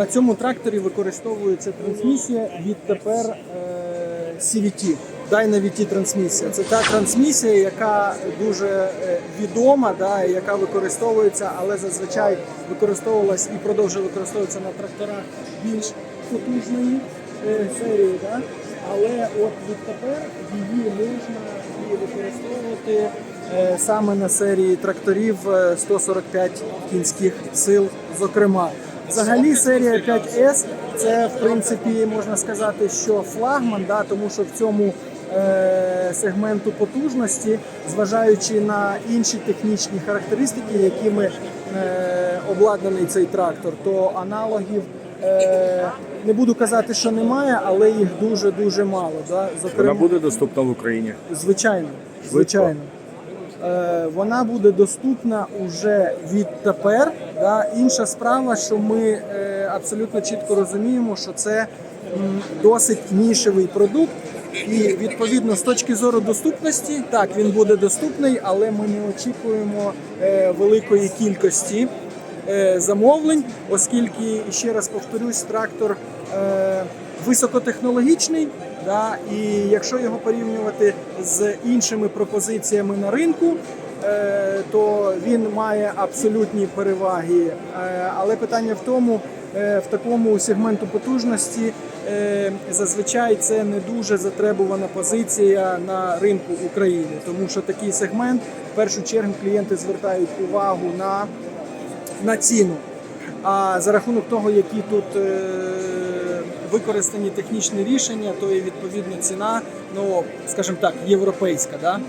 на цьому тракторі використовується трансмісія відтепер е, CVT. Dyna VT трансмісія. Це та трансмісія, яка дуже е, відома, да, яка використовується, але зазвичай використовувалась і продовжує використовуватися на тракторах більш потужної е, серії. Да? Але от відтепер її можна і використовувати саме на серії тракторів е, 145 кінських сил, зокрема. Взагалі серія 5S це в принципі можна сказати, що флагман, да, тому що в цьому е, сегменту потужності, зважаючи на інші технічні характеристики, якими е, обладнаний цей трактор, то аналогів е, не буду казати, що немає, але їх дуже дуже мало. Да? Вона буде доступна в Україні. Звичайно, звичайно. Е, вона буде доступна уже відтепер. Да? Інша справа, що ми е, абсолютно чітко розуміємо, що це досить нішевий продукт. І відповідно з точки зору доступності, так він буде доступний, але ми не очікуємо е, великої кількості е, замовлень, оскільки ще раз повторюсь, трактор високотехнологічний. Да, і якщо його порівнювати з іншими пропозиціями на ринку, то він має абсолютні переваги. Е, але питання в тому, е, в такому сегменту потужності е, зазвичай це не дуже затребувана позиція на ринку України, тому що такий сегмент в першу чергу клієнти звертають увагу на на ціну. А за рахунок того, які тут використані технічні рішення, то і відповідно ціна, ну скажімо так, європейська. Да?